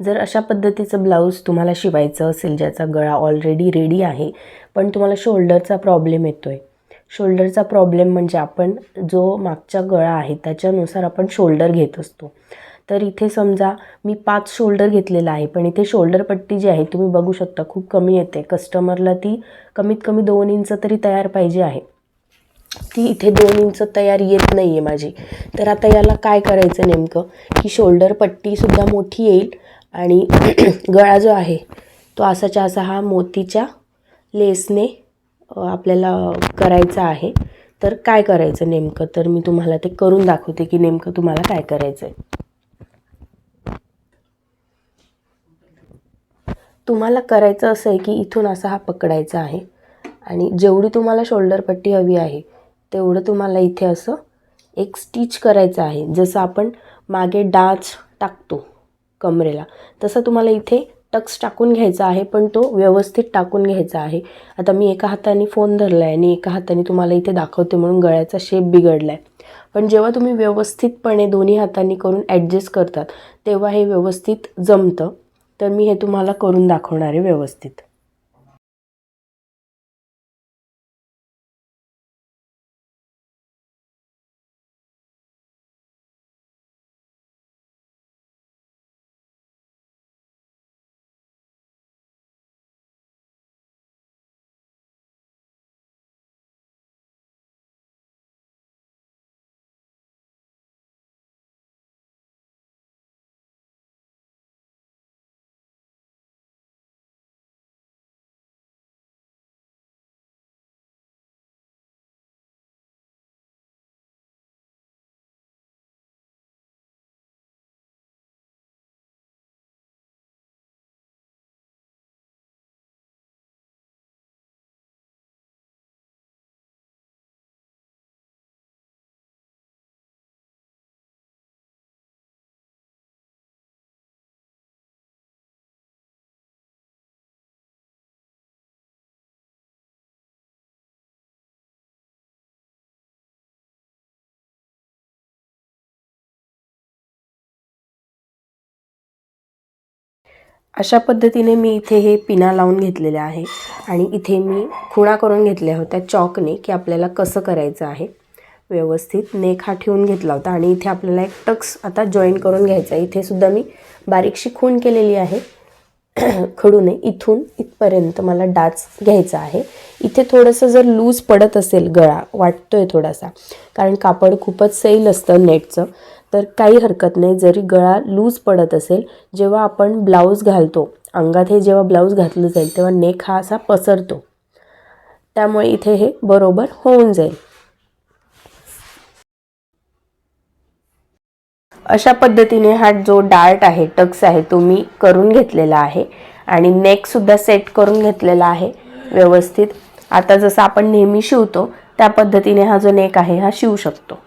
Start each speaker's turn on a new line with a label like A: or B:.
A: जर अशा पद्धतीचं ब्लाऊज तुम्हाला शिवायचं असेल ज्याचा गळा ऑलरेडी रेडी आहे पण तुम्हाला शोल्डरचा प्रॉब्लेम येतो आहे शोल्डरचा प्रॉब्लेम म्हणजे आपण जो मागचा गळा आहे त्याच्यानुसार आपण शोल्डर घेत असतो. तर इथे समजा मी पाच शोल्डर घेतलेला आहे पण इथे शोल्डर पट्टी जी आहे तुम्ही बघू शकता खूप कमी येते. कस्टमरला ती कमीत कमी दोन इंच तरी तयार पाहिजे आहे. ती इथे दोन इंच तयार येत नाही आहे माझी. तर आता याला काय करायचं नेमकं? की शोल्डर पट्टीसुद्धा मोठी येईल आणि गळा जो आहे तो असाच्या असा हा मोतीच्या लेसने आपल्याला करायचा आहे. तर काय करायचं नेमकं? तर मी तुम्हाला ते करून दाखवते की नेमकं तुम्हाला काय करायचं आहे तुम्हाला करायचं असं आहे की इथून असा हा पकडायचा आहे आणि जेवढी तुम्हाला शोल्डर पट्टी हवी आहे तेवढं तुम्हाला इथे असं एक स्टिच करायचं आहे. जसं आपण मागे डाच टाकतो. कमरेला. तसं तुम्हाला इथे टक्स टाकून घ्यायचा आहे पण तो व्यवस्थित टाकून घ्यायचा आहे. आता मी एका हाताने फोन धरला आहे आणि एका हाताने तुम्हाला इथे दाखवते म्हणून गळ्याचा शेप बिघडला आहे पण जेव्हा तुम्ही व्यवस्थितपणे दोन्ही हातांनी करून ॲडजस्ट करतात तेव्हा हे व्यवस्थित जमतं. तर मी हे तुम्हाला करून दाखवणार आहे व्यवस्थित. अशा पद्धतीने मी इथे हे पिना लावून घेतलेले आहे. आणि इथे मी खुणा करून घेतल्या होत्या चॉकने की आपल्याला कसं करायचं आहे. व्यवस्थित नेक हा ठेवून घेतला होता. आणि इथे आपल्याला एक टक्स आता जॉईन करून घ्यायचा आहे. इथे सुद्धा मी बारीकशी खूण केलेली आहे. खडूने इथून इथपर्यंत मला डाच घ्यायचा आहे. इथे थोडंसं जर लूज पडत असेल गळा वाटतोय थोडासा कारण कापड खूपच सैल असतं नेटचं तर काही हरकत नाही. जरी गळा लूज पडत असेल जेव्हा आपण ब्लाऊज घालतो अंगात हे जेव्हा ब्लाऊज घातलं जाईल तेव्हा नेक हा असा पसरतो. त्यामुळे इथे हे बरोबर होऊन जाईल. अशा पद्धतीने हा जो डार्ट आहे टक्स आहे तो मी करून घेतलेला आहे आणि नेकसुद्धा सेट करून घेतलेला आहे व्यवस्थित. आता जसं आपण नेहमी शिवतो त्या पद्धतीने हा जो नेक आहे हा शिवू शकतो.